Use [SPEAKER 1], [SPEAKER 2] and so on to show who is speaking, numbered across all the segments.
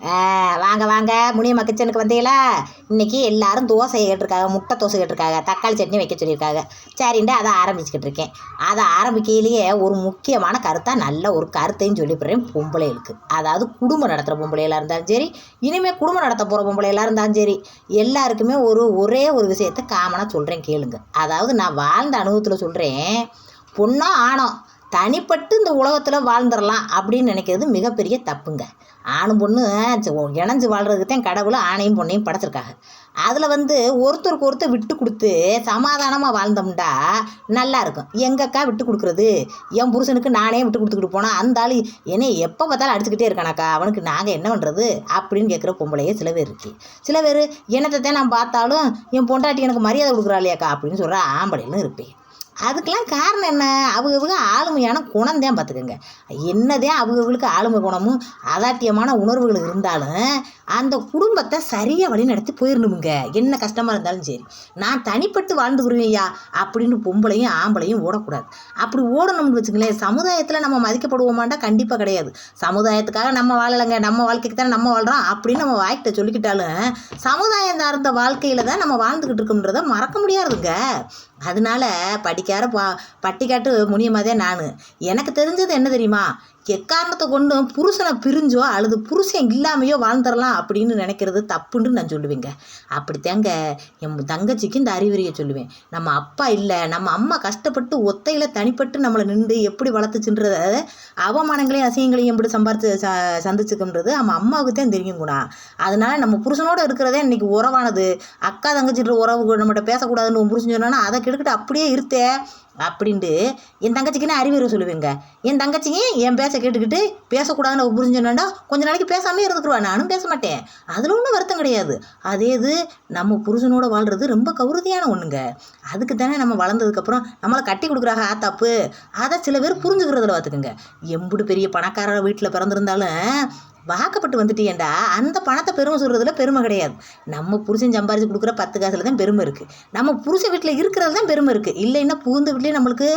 [SPEAKER 1] வாங்க வாங்க. முனியம்மா கிச்சனுக்கு வந்தீங்களா? இன்னைக்கு எல்லாரும் தோசை கேட்டிருக்காங்க முட்டை தோசை கேட்டிருக்காங்க தக்காளி சட்னி வைக்க சொல்லியிருக்காங்க. சரின்ட்டு அதை ஆரம்பிச்சுக்கிட்டு இருக்கேன். அதை ஆரம்பிக்கையிலேயே ஒரு முக்கியமான கருத்தாக நல்ல ஒரு கருத்தையும் சொல்லிப்படுறேன் பொம்பளைகளுக்கு. அதாவது குடும்பம் நடத்துகிற பொம்பளைகளாக இருந்தாலும் சரி இனிமேல் குடும்பம் நடத்த போகிற பொம்பளைகளாக இருந்தாலும் சரி எல்லாருக்குமே ஒரு ஒரே ஒரு விஷயத்தை காமனாக சொல்கிறேன் கேளுங்க. அதாவது நான் வாழ்ந்த அனுபவத்தில் சொல்கிறேன் பொண்ணோ ஆணோ தனிப்பட்டு இந்த உலகத்தில் வாழ்ந்துடலாம் அப்படின்னு நினைக்கிறது மிகப்பெரிய தப்புங்க. ஆணும் பொண்ணு இணைஞ்சு தான் கடவுள் ஆணையும் பொண்ணையும் படைச்சிருக்காங்க. அதில் வந்து ஒருத்தருக்கு ஒருத்தர் விட்டு கொடுத்து சமாதானமாக வாழ்ந்தோம்டா நல்லா இருக்கும். எங்கக்கா விட்டு கொடுக்குறது? என் புருஷனுக்கு நானே விட்டு கொடுத்துக்கிட்டு போனால் அந்த ஆள் என்னை எப்போ பார்த்தாலும் அடிச்சுக்கிட்டே இருக்கானாக்கா? அவனுக்கு நாங்கள் என்ன பண்ணுறது அப்படின்னு கேட்குற பொம்பளையே சில பேர் இருக்கு. சில பேர் என்னத்தை நான் பார்த்தாலும் என் பொண்டாட்டி எனக்கு மரியாதை கொடுக்குறாளியாக்கா அப்படின்னு சொல்கிற ஆம்பளைகளும் இருப்பேன். அதுக்கெலாம் காரணம் என்ன? அவங்கவுங்க ஆளுமையான குணம் தான் பார்த்துக்கோங்க. என்னதான் அவங்கவுங்களுக்கு ஆளுமை குணமும் அதாட்டியமான உணர்வுகள் இருந்தாலும் அந்த குடும்பத்தை சரியாக வழி நடத்தி போயிடணுமுங்க என்ன கஷ்டமாக இருந்தாலும் சரி. நான் தனிப்பட்டு வாழ்ந்து வருவேன்யா அப்படின்னு பொம்பளையும் ஆம்பளையும் ஓடக்கூடாது. அப்படி ஓடணும்னு வச்சுங்களேன் சமுதாயத்தில் நம்ம மதிக்கப்படுவோமாண்டா? கண்டிப்பாக கிடையாது. சமுதாயத்துக்காக நம்ம வாழலைங்க. நம்ம வாழ்க்கைக்கு தானே நம்ம வாழ்கிறோம் அப்படின்னு நம்ம வாய்க்கிட்ட சொல்லிக்கிட்டாலும் சமுதாயம் சார்ந்த வாழ்க்கையில் தான் நம்ம வாழ்ந்துக்கிட்டு இருக்கோம்ன்றதை மறக்க முடியாதுங்க. அதனால படிக்கார பா பட்டிக்காட்டு முனியமாதே நான். எனக்கு தெரிஞ்சது என்ன தெரியுமா? எக்காரணத்தை கொண்டும் புருஷனை பிரிஞ்சோ அல்லது புருஷன் இல்லாமையோ வாழ்ந்துடலாம் அப்படின்னு நினைக்கிறது தப்புன்னு நான் சொல்லுவேங்க. அப்படித்தாங்க என் தங்கச்சிக்கு இந்த அறிவுரையை சொல்லுவேன். நம்ம அப்பா இல்லை நம்ம அம்மா கஷ்டப்பட்டு ஒத்தையில் தனிப்பட்டு நம்மளை நின்று எப்படி வளர்த்துச்சுன்றத அவமானங்களையும் அசிங்களையும் எப்படி சம்பாரிச்சு ச சந்திச்சுக்கன்றது நம்ம அம்மாவுக்கு தான் தெரியும் குணா. அதனால் நம்ம புருஷனோடு இருக்கிறதே இன்றைக்கி உறவானது. அக்கா தங்கச்சின்ற உறவு நம்மகிட்ட பேசக்கூடாதுன்னு உன் புருஷன் சொன்னான்னா அதை கெடுக்கிட்டு அப்படியே இருத்தே அப்படின்ட்டு என் தங்கச்சிக்குன்னு அறிவுரை சொல்லுவேங்க. என் தங்கச்சியும் என் பேச பேச்சை கேட்டுக்கிட்டு பேசக்கூடாதுன்னு உன் புரிஞ்சு கொஞ்ச நாளைக்கு பேசாமே இருந்துக்குருவா. நானும் பேச மாட்டேன். அதில் ஒன்றும் வருத்தம் கிடையாது. அதே இது நம்ம புருஷனோட வாழ்கிறது ரொம்ப கௌரதியான ஒன்றுங்க அதுக்கு தானே நம்ம வளர்ந்ததுக்கப்புறம் நம்மளை கட்டி கொடுக்குறாங்க ஆத்தாப்பு அதை சில பேர் புரிஞ்சுக்கிறதுல பார்த்துக்குங்க எம்புடு பெரிய பணக்கார வீட்டில் பிறந்திருந்தாலும் வாக்கப்பட்டு வந்துட்டியேண்டா. அந்த பணத்தை பெருமை சொல்கிறதுல பெருமை கிடையாது. நம்ம புருஷன் சம்பாரிச்சு கொடுக்குற பத்து காசில் தான் பெருமை இருக்குது நம்ம புருஷன் வீட்டில் இருக்கிறது தான் பெருமை இருக்குது இல்லைன்னா புகுந்த வீட்லேயே நம்மளுக்கு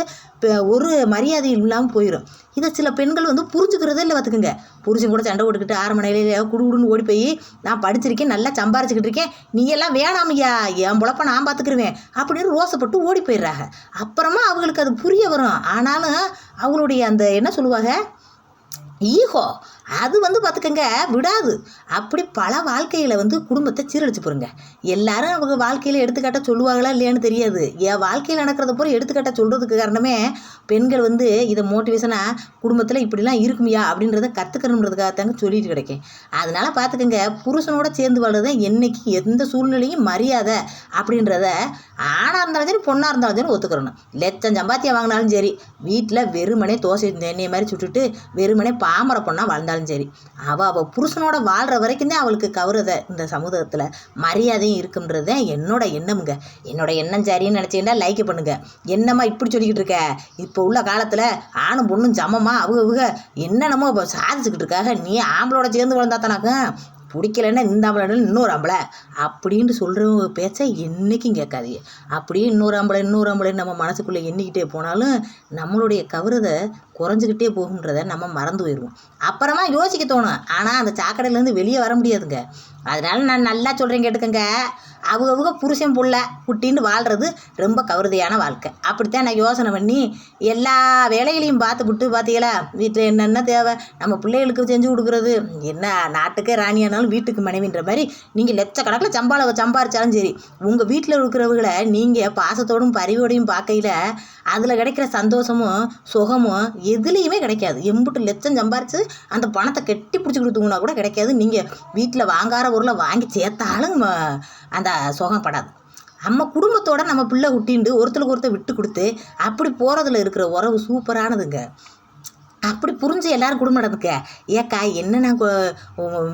[SPEAKER 1] ஒரு மரியாதை இல்லாமல் போயிடும் இதை சில பெண்கள் வந்து புரிஞ்சுக்கிறதே இல்லை பார்த்துக்குங்க புருஷன் கூட சண்டை போட்டுக்கிட்டு ஆறு மணி மணியில குடுகுடுன்னு ஓடி போய் நான் படிச்சிருக்கேன் நல்லா சம்பாரிச்சுக்கிட்டு இருக்கேன். நீ எல்லாம் வேணாமையா? என் பொழப்ப நான் பார்த்துக்கிருவேன் அப்படின்னு ரோசப்பட்டு ஓடி போயிடுறாங்க. அப்புறமா அவங்களுக்கு அது புரிய வரும். ஆனாலும் அவங்களுடைய அந்த என்ன சொல்லுவாங்க? ஈகோ அது வந்து பார்த்துக்கங்க விடாது. அப்படி பல வாழ்க்கையில் வந்து குடும்பத்தை சீரழிச்சு போடுங்க எல்லாரும் அவங்க வாழ்க்கையில் எடுத்துக்காட்ட சொல்லுவாங்களா இல்லையான்னு தெரியாது. என் வாழ்க்கையில் நடக்கிறத பூரா எடுத்துக்காட்ட சொல்கிறதுக்கு காரணமே பெண்கள் வந்து இதை மோட்டிவேஷனாக குடும்பத்தில் இப்படிலாம் இருக்குமியா அப்படின்றத கற்றுக்கணுன்றதுக்காக தாங்க சொல்லிட்டு கிடைக்கேன். அதனால் பார்த்துக்கங்க புருஷனோட சேர்ந்து வாழ்றது என்றைக்கு எந்த சூழ்நிலையும் மரியாதை அப்படின்றத ஆணாக இருந்தாலும் சரி பொண்ணாக இருந்தாலும் சரி ஒத்துக்கிறணும். லட்சம் சம்பாத்தியம் வாங்கினாலும் சரி வீட்டில் வெறுமனே தோசை எண்ணெய் மாதிரி சுட்டுட்டு வெறுமனே பாமர பொண்ணாக வாழ்ந்தாலும் சரி. அவள் அவள் புருஷனோட வாழ்கிற வரைக்கும் தான் அவளுக்கு கௌரதை இந்த சமூகத்தில் மரியாதையும் இருக்குன்றது தான் என்னோட எண்ணமுங்க. என்னோட எண்ணம் சரின்னு நினச்சிங்கன்னா லைக் பண்ணுங்க. என்னம்மா இப்படி சொல்லிக்கிட்டு இருக்க? இப்போ உள்ள காலத்தில் ஆணும் பொண்ணும் சமமா? அவங்க அவங்க என்னென்னமோ இப்போ சாதிச்சுக்கிட்டு இருக்காங்க. நீ ஆம்பளோட சேர்ந்து வளர்ந்தாத்தனாக்கும் பிடிக்கலன்னா இந்த ஆம்பளை இன்னொரு ஆம்பளை. அப்படின்னு சொல்கிறவங்க பேச்சை என்றைக்கும் கேட்காதீங்க. அப்படியே இன்னொரு ஆம்பளை இன்னொரு ஆம்பளை நம்ம மனசுக்குள்ளே எண்ணிக்கிட்டே போனாலும் நம்மளுடைய கவரதை குறைஞ்சிக்கிட்டே போகுன்றதை நம்ம மறந்து போயிடுவோம். அப்புறமா யோசிக்க தோணும். ஆனால் அந்த சாக்கடையிலேருந்து வெளியே வர முடியாதுங்க. அதனால் நான் நல்லா சொல்கிறேன் கேட்டுக்கங்க. அவங்க புருஷன் புள்ள குட்டின்னு வாழ்கிறது ரொம்ப கவருதையான வாழ்க்கை. அப்படித்தான் நான் யோசனை பண்ணி எல்லா வேலைகளையும் பார்த்து விட்டு பார்த்தீங்களா? வீட்டில் என்னென்ன தேவை? நம்ம பிள்ளைகளுக்கு செஞ்சு கொடுக்குறது. என்ன நாட்டுக்கே ராணியானாலும் வீட்டுக்கு மனைவின்ற மாதிரி நீங்கள் லட்சக்கணக்கில் சம்பாள சம்பாரிச்சாலும் சரி உங்கள் வீட்டில் இருக்கிறவர்களை நீங்கள் பாசத்தோடும் பரிவோடையும் பார்க்கையில் அதில் கிடைக்கிற சந்தோஷமும் சுகமும் எதுலேயுமே கிடைக்காது. எம்புட்டு லட்சம் சம்பாரிச்சு அந்த பணத்தை கெட்டி பிடிச்சி கொடுத்தோம்னா கூட கிடைக்காது. நீங்கள் வீட்டில் வாங்காத பொருளை வாங்கி சேர்த்தாலும் அந்த சுகம் படாது நம்ம குடும்பத்தோடு நம்ம பிள்ளை குட்டிண்டு ஒருத்தருக்கு ஒருத்தர் விட்டு கொடுத்து அப்படி போகிறதுல இருக்கிற உறவு சூப்பரானதுங்க. அப்படி புரிஞ்சு எல்லாரும் குடும்பம் நடந்துக்க ஏக்கா என்ன நான்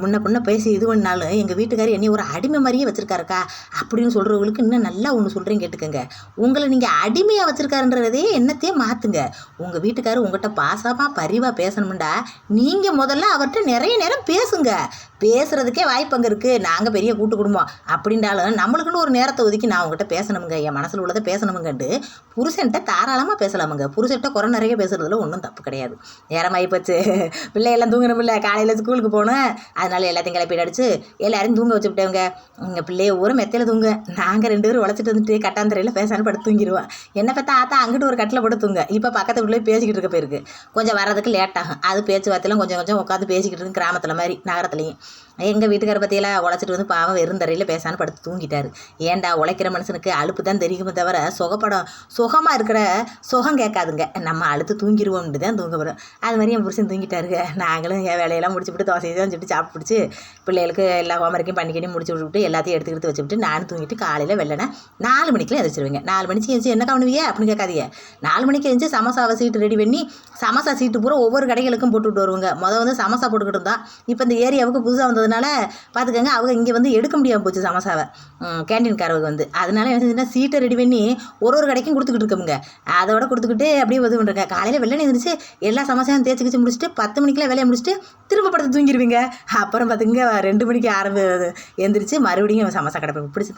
[SPEAKER 1] முன்ன பின்ன பேசி இது பண்ணாலும் எங்கள் வீட்டுக்காரர் என்னை ஒரு அடிமை மாதிரியே வச்சுருக்காருக்கா? அப்படின்னு சொல்கிறவங்களுக்கு இன்னும் நல்லா ஒன்று சொல்கிறேன் கேட்டுக்கோங்க. உங்களை நீங்கள் அடிமையாக வச்சுருக்காருன்றதே என்னத்தையே மாற்றுங்க உங்கள் வீட்டுக்காரர் உங்கள்கிட்ட பாசமாக பரிவாக பேசணும்டா. நீங்கள் முதல்ல அவர்கிட்ட நிறைய நேரம் பேசுங்க. பேசுகிறதுக்கே வாய்ப்பு அங்கே இருக்குது நாங்கள் பெரிய கூட்டு குடும்பம். அப்படின்றாலும் நம்மளுக்குன்னு ஒரு நேரத்தை ஒதுக்கி நான் உங்ககிட்ட பேசணுமுங்க. என் மனசில் உள்ளதை பேசணுமுங்கன்ட்டு புருஷன்கிட்ட தாராளமாக பேசலாமுங்க. புருஷன்கிட்ட குறை நிறைய பேசுகிறதுல ஒன்றும் தப்பு கிடையாது. நேரமாகி போச்சு. பிள்ளையெல்லாம் தூங்கணும் பிள்ளை காலையில் ஸ்கூலுக்கு போகணும் அதனால எல்லாத்தையும் கிளப்பி அடிச்சு எல்லாரையும் தூங்க வச்சுவிட்டவங்க எங்கள் பிள்ளைய ஊரும் மெத்தையில் தூங்க. நாங்கள் ரெண்டு பேரும் உழைச்சிட்டு வந்துட்டு கட்டாந்தரையில் பேசான்னு படுத்து தூங்கிடுவோம் என்ன பார்த்தா ஆத்தா அங்கிட்டு ஒரு கட்டில் போட்டு தூங்க. இப்போ பக்கத்து வீட்டில் பேசிக்கிட்டு இருக்க போயிருக்கு. கொஞ்சம் வர்றதுக்கு லேட் ஆகும். அது பேச்சுவார்த்தையெல்லாம் கொஞ்சம் கொஞ்சம் உட்காந்து பேசிக்கிட்டு இருக்கு கிராமத்தில் மாதிரி நகரத்துலேயும். எங்கள் வீட்டுக்கார பற்றியெல்லாம் உழைச்சிட்டு வந்து பாவம் வெறுந்தரையில் பேசான்னு படுத்து தூங்கிட்டார். ஏன்டா உழைக்கிற மனுஷனுக்கு அழுப்பு தான் தெரியுமே தவிர சுகப்படம் சுகமாக இருக்கிற சுகம் கேட்காதுங்க. நம்ம அழுத்து தூங்கிடுவோம்னு தான் தூங்க போகிறோம் அது மாதிரி என் புருஷன் தூங்கிட்டாருங்க. நாங்களும் என் வேலையெல்லாம் முடிச்சுவிட்டு தோசை தான் சொல்லிட்டு சாப்பிட்டு பிடிச்சி பிள்ளைகளுக்கு எல்லா ஹோம்ஒர்க்கையும் பண்ணிக்கிட்டு முடிச்சு விட்டுவிட்டு எல்லாத்தையும் எடுத்து எடுத்து வச்சுவிட்டு நானும் தூங்கிட்டு காலையில் வெள்ளனை நாலு மணிக்கெலாம் எதிர்ச்சிருவேங்க நாலு மணிக்கு எழுந்து என்ன கவனிவிய அப்படின்னு கேட்காதீங்க. நாலு மணிக்கு எழுந்து சமோசாவை சீட்டு ரெடி பண்ணி சமோசா சீட்டு பூரா ஒவ்வொரு கடைகளுக்கும் போட்டு விட்டு வருவாங்க. மொதல் வந்து சமோசா போட்டுக்கிட்டு இருந்தா இப்போ இந்த ஏரியாவுக்கு புதுசாக வந்ததுனால பார்த்துக்கங்க அவங்க இங்கே வந்து எடுக்க முடியாமல் போச்சு சமோசாவை. கேன்டீன்காரவங்க வந்து. அதனால என்ன செஞ்சுன்னா சீட்டை ரெடி பண்ணி ஒரு ஒரு கடைக்கும் கொடுத்துக்கிட்டு இருக்கோமுங்க. அதோட கொடுத்துக்கிட்டு அப்படியே இது பண்ணுறேங்க காலையில் வெள்ளை எழுந்திரிச்சு எல்லா சமோசாவும் தேய்ச்சி கிச்சு முடிச்சுட்டு பத்து மணிக்கெல்லாம் வேலையை முடிச்சுட்டு திரும்ப படுத்து தூங்கிடுவீங்க அப்புறம் பார்த்துங்க ரெண்டு மணிக்கு ஆரம்பி எந்திரிச்சு மறுபடியும் சமோசா கடை பிடிச்சி